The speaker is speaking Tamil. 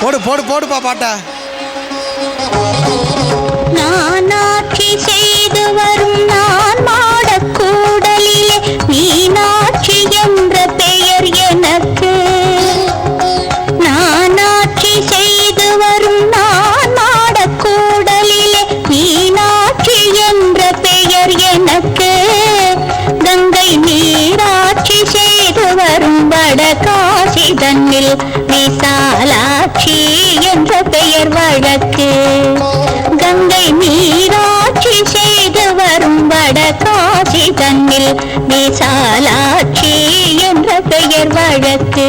போடு போடு போடுப்பா பாட்டா. நான் ஆட்சி செய்து வரும் நான் மாடக்கூடலிலே மீனாட்சி என்ற பெயர் எனக்கு. நான் ஆட்சி செய்து வரும் நான் மாடக்கூடலிலே மீனாட்சி என்ற பெயர் எனக்கு. கங்கை நீராட்சி செய்து வரும் வடகாசி தன்னில் விசாலாட்சி என்ற பெயர் வழக்கு. கங்கை நீராட்சி செய்து வரும் வடகாசி தன்னில் விசாலாட்சி என்ற பெயர் வழக்கு.